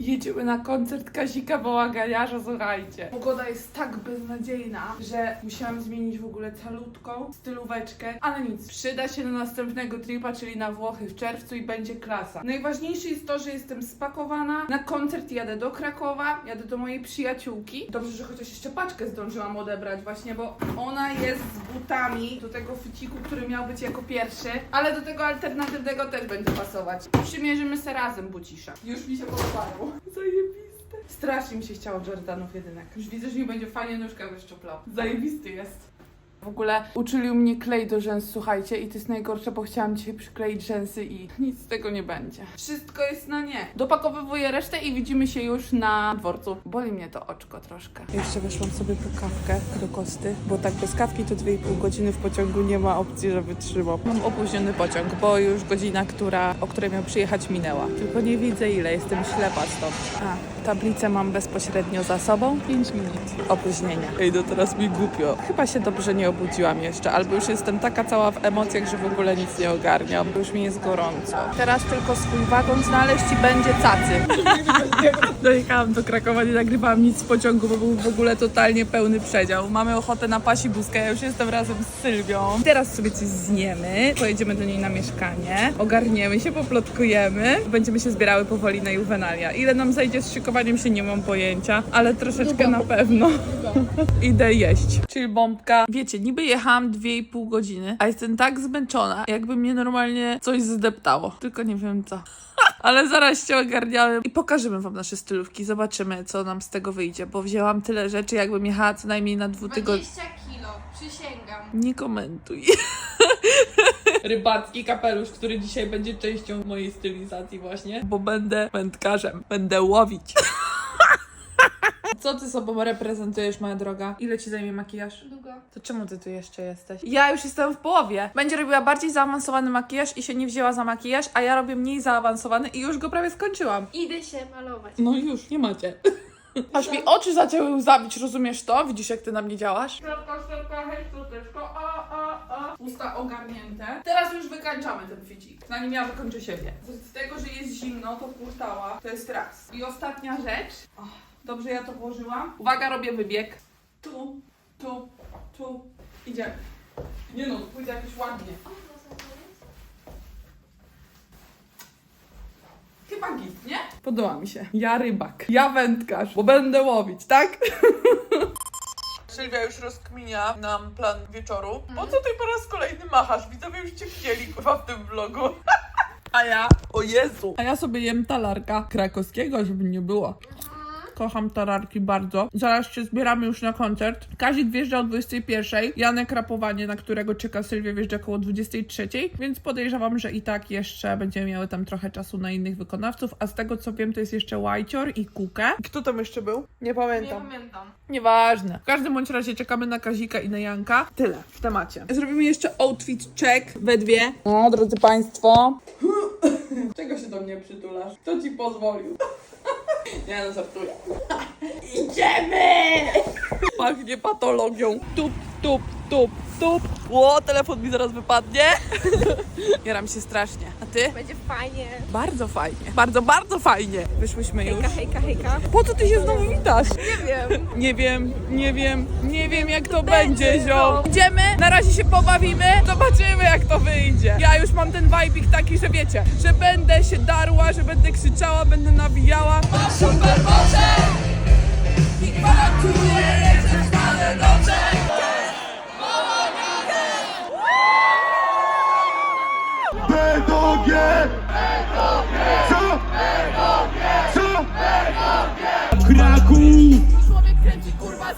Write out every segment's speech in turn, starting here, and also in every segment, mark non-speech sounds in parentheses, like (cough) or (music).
Jedziemy na koncert Kazika Bałaganiarza, słuchajcie. Pogoda jest tak beznadziejna, że musiałam zmienić w ogóle calutką stylóweczkę, ale nic. Przyda się do następnego tripa, czyli na Włochy w czerwcu i będzie klasa. Najważniejsze jest to, że jestem spakowana. Na koncert jadę do Krakowa, jadę do mojej przyjaciółki. Dobrze, że chociaż jeszcze paczkę zdążyłam odebrać właśnie, bo ona jest z butami do tego ficiku, który miał być jako pierwszy, ale do tego alternatywnego też będzie pasować. Przymierzymy se razem bucisze. Już mi się podobają. Zajebiste. Strasznie mi się chciało Jordanów jedynek. Już widzę, że mi będzie fajnie nóżka wyszczuplał. Zajebisty jest. W ogóle uczyli mnie klej do rzęs, słuchajcie, i to jest najgorsze, bo chciałam dzisiaj przykleić rzęsy i (laughs) nic z tego nie będzie. Wszystko jest na nie. Dopakowywuję resztę i widzimy się już na dworcu. Boli mnie to oczko troszkę. Jeszcze weszłam sobie po kawkę do Kosty, bo tak bez kawki to 2,5 godziny w pociągu nie ma opcji, że wytrzymam. Mam opóźniony pociąg, bo już godzina, która, o której miał przyjechać minęła. Tylko nie widzę ile, jestem ślepa stąd. A, tablicę mam bezpośrednio za sobą. 5 minut opóźnienia. Ej, no teraz mi głupio. Chyba się dobrze nie obudziłam jeszcze, albo już jestem taka cała w emocjach, że w ogóle nic nie ogarniam. bo Już mi jest gorąco. Teraz tylko swój wagon znaleźć i będzie cacy. (laughs) Dojechałam do Krakowa, nie nagrywałam nic z pociągu, bo był w ogóle totalnie pełny przedział. Mamy ochotę na pasibuskę, ja już jestem razem z Sylwią. Teraz sobie coś zjemy, pojedziemy do niej na mieszkanie, ogarniemy się, poplotkujemy, będziemy się zbierały powoli na juwenalia. Ile nam zajdzie z szykowaniem się, nie mam pojęcia, ale troszeczkę na pewno. (laughs) Idę jeść. Czyli bombka. Wiecie, niby jechałam 2,5 godziny, a jestem tak zmęczona, jakby mnie normalnie coś zdeptało. Tylko nie wiem co. (laughs) Ale zaraz się ogarniamy i pokażemy wam nasze stylówki. Zobaczymy, co nam z tego wyjdzie, bo wzięłam tyle rzeczy, jakbym jechała co najmniej na dwutygodnie. 20 kilo, przysięgam. Nie komentuj. (laughs) Rybacki kapelusz, który dzisiaj będzie częścią mojej stylizacji właśnie, bo będę wędkarzem, będę łowić. (laughs) Co ty sobą reprezentujesz, moja droga? Ile ci zajmie makijaż? Długo. To czemu ty tu jeszcze jesteś? Ja już jestem w połowie. Będzie robiła bardziej zaawansowany makijaż i się nie wzięła za makijaż, a ja robię mniej zaawansowany i już go prawie skończyłam. Idę się malować. No już, nie macie. (laughs) Aż mi oczy zaczęły łzawić, rozumiesz to? Widzisz jak ty na mnie działasz? Szczelka, szczelka, hej, szczoteczko, a, a, a. Usta ogarnięte. Teraz już wykańczamy ten ficik. Na nim ja wykończę siebie. Z tego, że jest zimno, to kurtała. To jest raz. I ostatnia rzecz. Och, dobrze ja to włożyłam. Uwaga, robię wybieg. Tu, tu, tu. Idziemy. Nie no, pójdzie jakoś ładnie. Chyba git, nie? Podoba mi się. Ja rybak. Ja wędkarz, bo będę łowić, tak? (laughs) Sylwia już rozkminia nam plan wieczoru. Po co ty po raz kolejny machasz? Widzowie już cię chcieli kurwa w tym vlogu. (laughs) A ja, o Jezu. A ja sobie jem talarka krakowskiego, żeby nie było. Kocham tararki bardzo. Zaraz się zbieramy już na koncert. Kazik wjeżdża o 21. Janek rapowanie, na którego czeka Sylwia, wjeżdża około 23. Więc podejrzewam, że i tak jeszcze będziemy miały tam trochę czasu na innych wykonawców. A z tego co wiem, to jest jeszcze Łajcior i Kukę. Kto tam jeszcze był? Nie Nie pamiętam. pamiętam. Nieważne. W każdym bądź razie czekamy na Kazika i na Janka. Tyle w temacie. Zrobimy jeszcze outfit check we dwie. O, drodzy Państwo. Czego się do mnie przytulasz? Kto ci pozwolił? Nie no, żartuję. (laughs) Idziemy! Pachnie patologią. Tup, tup, tup, tup. Ło, telefon mi zaraz wypadnie. (laughs) Jaram się strasznie. A ty? Będzie fajnie. Bardzo fajnie. Bardzo, bardzo fajnie. Wyszłyśmy już. Hejka, hejka, hejka. Po co ty się znowu witasz? Nie wiem. Nie wiem, nie wiem, nie wiem jak to będzie, ziom. Idziemy, na razie się pobawimy, zobaczymy jak to wyjdzie. Ja już mam ten vibe taki, że wiecie, że będę się darła, że będę krzyczała, będę nawijała. Super Boże! I gwarantuję, że trwale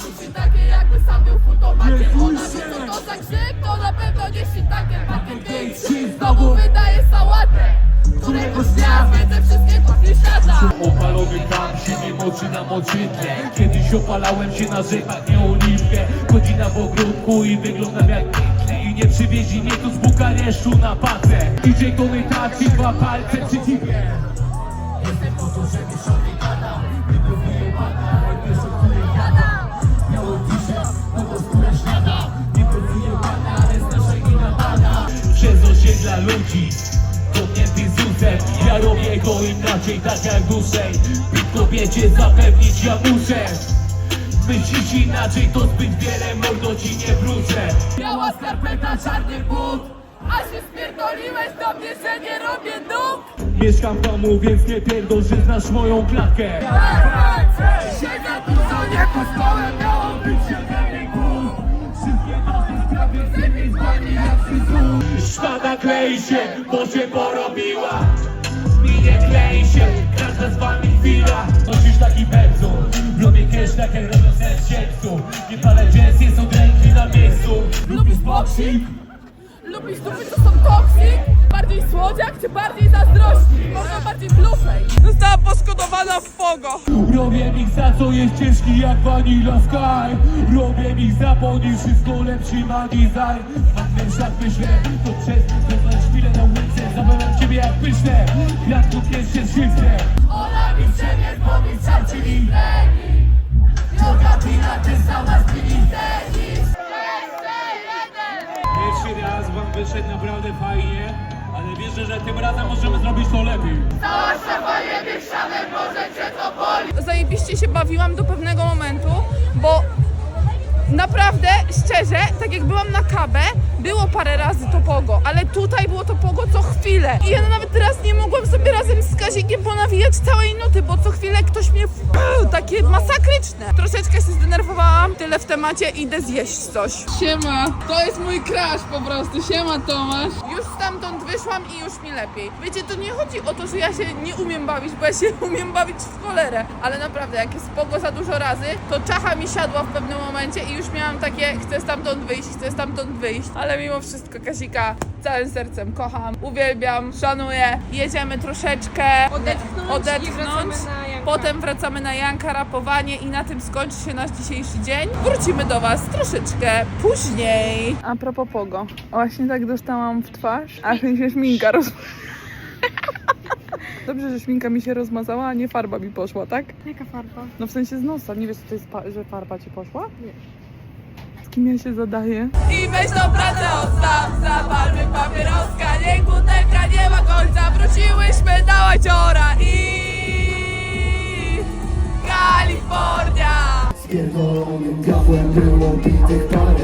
sushi takie jakby sam był futomakiem Ona wie co to za grzyb, to na pewno nie takie pakiet Więc znowu wydaje sałatę Któregoś dnia zwiedzę wszystkie kuchnie świata. Opalony tam się nie moczy na moczynkę Kiedyś opalałem się na rzekach, nie Olimpie Godzina w ogródku i wyglądam jak piękny. I nie przywieźli mnie tu z Bukaresztu na pacę. DJ Tony taci, dwa palce przy ciebie Jestem po to, żeby ludzi. Kopnięty z usem Ja robię go inaczej, tak jak Pitko sobie cię zapewnić ja muszę. Myślisz inaczej, to zbyt wiele, mordo ci nie wrócę. Biała skarpeta, czarny but A się spierdoliłeś do mnie, że nie robię nóg! Mieszkam w domu, więc nie pierdol, że znasz moją klatkę. Siedzę tu, co nie pospałem, miało być Szpada klei się, bo się porobiła Mi nie klei się, każda z wami chwila Nosisz taki pędzu, robię cash tak jak robią sercieńcu Nie palę jazz, jest od ręki na miejscu Lubisz boxing? Lubisz dupy, co są toksik? Bardziej słodziak czy bardziej zazdrości? Została poszkodowana w pogo. Robię miksa, co jest ciężki jak Vanilla Sky. Robię miksa, bo nie wszystko lepszy ma design Mam ten szat myślę, to przez to na chwilę na ulicę Zabawiam ciebie jak pyszne, jak tu pierwsze szyfrę Ona mi ciebie powiedz, czyli Droga pina, ty sama z Pierwszy raz wam wyszedł naprawdę fajnie wierzę, że tym razem możemy zrobić to lepiej. Zajebiście się bawiłam do pewnego momentu, bo naprawdę, szczerze, tak jak byłam na kabę, było parę razy to pogo, ale tutaj było to pogo co chwilę. I ja nawet teraz nie mogłam sobie razem z Kazikiem ponawijać całej nuty, bo co chwilę ktoś mnie wpył, takie masakryczne. Troszeczkę się zdenerwowałam, tyle w temacie, idę zjeść coś. Siema, to jest mój crush po prostu, siema Tomasz. Już stamtąd wyszłam i już mi lepiej. Wiecie, to nie chodzi o to, że ja się nie umiem bawić, bo ja się (laughs) umiem bawić w cholerę, ale naprawdę, jak jest pogo za dużo razy, to czacha mi siadła w pewnym momencie i już miałam takie, chcę stamtąd wyjść, chcę stamtąd wyjść, ale mimo wszystko Kasika całym sercem kocham, uwielbiam, szanuję, jedziemy troszeczkę Odetchnąć i wracamy. Potem wracamy na Janka, rapowanie i na tym skończy się nasz dzisiejszy dzień. Wrócimy do Was troszeczkę później. A propos pogo, właśnie tak dostałam w twarz, aż mi się szminka roz... (laughs) Dobrze, że szminka mi się rozmazała, a nie farba mi poszła, tak? Jaka farba? No w sensie z nosa. Nie wiesz, co to jest, że farba ci poszła? Nie. Z kim ja się zadaję? I weź tą pracę odstaw, zapalmy papieroska, niech butelka nie ma końca. Wróciłyśmy do łaciora i... Kalifornia! Pierdolonym diabłem było bitych parę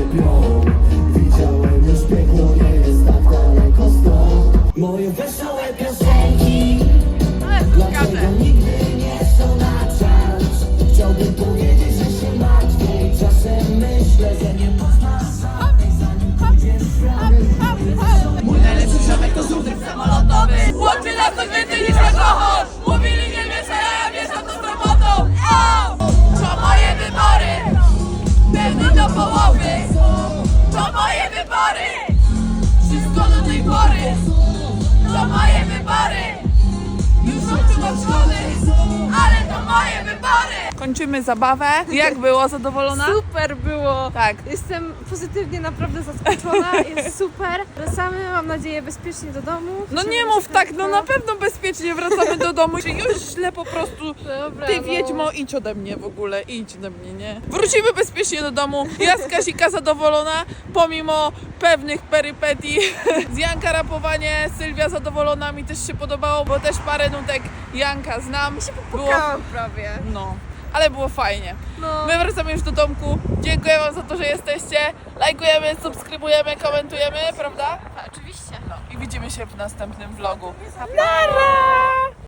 moje wybory Już odczuwam szkody Ale to moje wybory Kończymy zabawę. Jak było? Zadowolona? Super było! Tak. Jestem pozytywnie naprawdę zaskoczona, (laughs) jest super. Wracamy, mam nadzieję, bezpiecznie do domu. No nie się mów tak, no na pewno bezpiecznie wracamy do domu. Czy już źle po prostu. Dobra, Ty no. wiedźmo, idź ode mnie w ogóle, idź ode mnie, nie? Wrócimy bezpiecznie do domu. Ja z Kasika zadowolona, pomimo pewnych perypetii. (laughs) Z Janka rapowanie, Sylwia zadowolona, mi też się podobało, bo też parę nutek Janka znam. Było, Pukałam prawie. no, ale było fajnie. No. My wracamy już do domku. Dziękuję Wam za to, że jesteście. Lajkujemy, subskrybujemy, komentujemy, prawda? Oczywiście. No i widzimy się w następnym vlogu. Nara!